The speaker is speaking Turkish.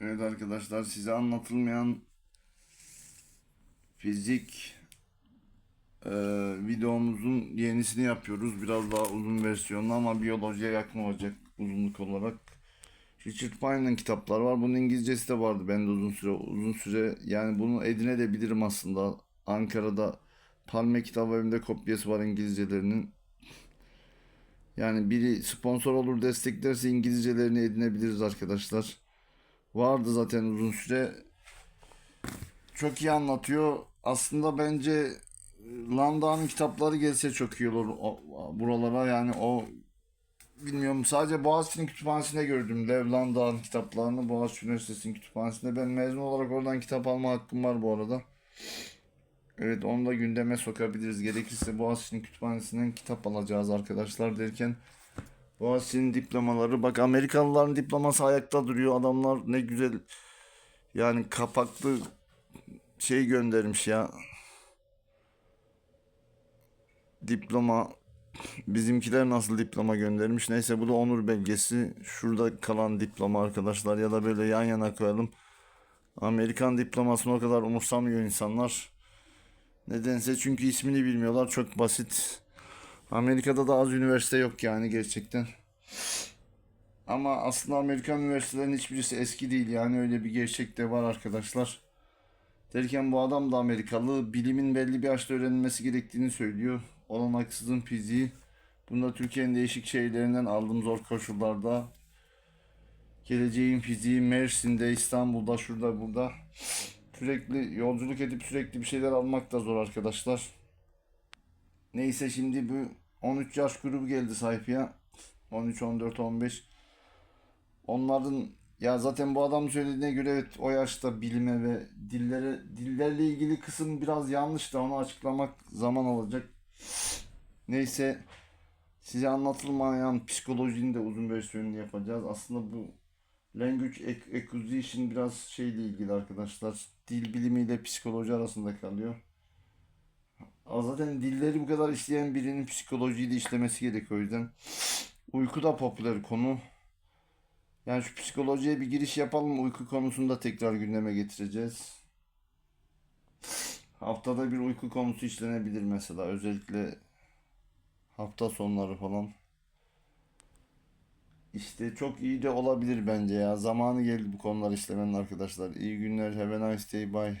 Evet arkadaşlar size anlatılmayan fizik e, videomuzun yenisini yapıyoruz. Biraz daha uzun versiyonlu ama biyolojiye yakın olacak uzunluk olarak. Richard Feynman kitaplar var. Bunun İngilizcesi de vardı bende uzun süre. Uzun süre yani bunu edinebilirim aslında. Ankara'da Palme kitabı evimde kopyası var İngilizcelerinin. Yani biri sponsor olur desteklerse İngilizcelerini edinebiliriz arkadaşlar. Vardı zaten uzun süre. Çok iyi anlatıyor. Aslında bence e, Landau'nun kitapları gelse çok iyi olur o- buralara. Yani o bilmiyorum sadece Boğaziçi'nin kütüphanesinde gördüm. Lev Landau'nun kitaplarını Boğaziçi Üniversitesi'nin kütüphanesinde. Ben mezun olarak oradan kitap alma hakkım var bu arada. Evet onu da gündeme sokabiliriz. Gerekirse Boğaziçi'nin kütüphanesinden kitap alacağız arkadaşlar derken Boğaziçi'nin diplomaları. Bak Amerikalıların diploması ayakta duruyor. Adamlar ne güzel yani kapaklı şey göndermiş ya. Diploma. Bizimkiler nasıl diploma göndermiş. Neyse bu da onur belgesi. Şurada kalan diploma arkadaşlar ya da böyle yan yana koyalım. Amerikan diplomasını o kadar umursamıyor insanlar. Nedense çünkü ismini bilmiyorlar. Çok basit. Amerika'da da az üniversite yok yani gerçekten. Ama aslında Amerikan üniversitelerinin hiçbirisi eski değil yani öyle bir gerçek de var arkadaşlar. Derken bu adam da Amerikalı. Bilimin belli bir yaşta öğrenilmesi gerektiğini söylüyor. Olanaksızın fiziği. Bunda Türkiye'nin değişik şehirlerinden aldım zor koşullarda. Geleceğin fiziği Mersin'de, İstanbul'da, şurada, burada. Sürekli yolculuk edip sürekli bir şeyler almak da zor arkadaşlar. Neyse şimdi bu 13 yaş grubu geldi sayfaya. 13, 14, 15. Onların ya zaten bu adam söylediğine göre evet o yaşta bilime ve dillere dillerle ilgili kısım biraz yanlış da onu açıklamak zaman alacak. Neyse size anlatılmayan psikolojinin de uzun versiyonunu yapacağız. Aslında bu language ac- acquisition biraz şeyle ilgili arkadaşlar. Dil bilimiyle psikoloji arasında kalıyor. Ama zaten dilleri bu kadar işleyen birinin psikolojiyi de işlemesi gerekiyor o yüzden. Uyku da popüler konu. Yani şu psikolojiye bir giriş yapalım. Uyku konusunu da tekrar gündeme getireceğiz. Haftada bir uyku konusu işlenebilir mesela. Özellikle hafta sonları falan. İşte çok iyi de olabilir bence ya. Zamanı geldi bu konular işlemenin arkadaşlar. İyi günler. Have a nice day. Bye.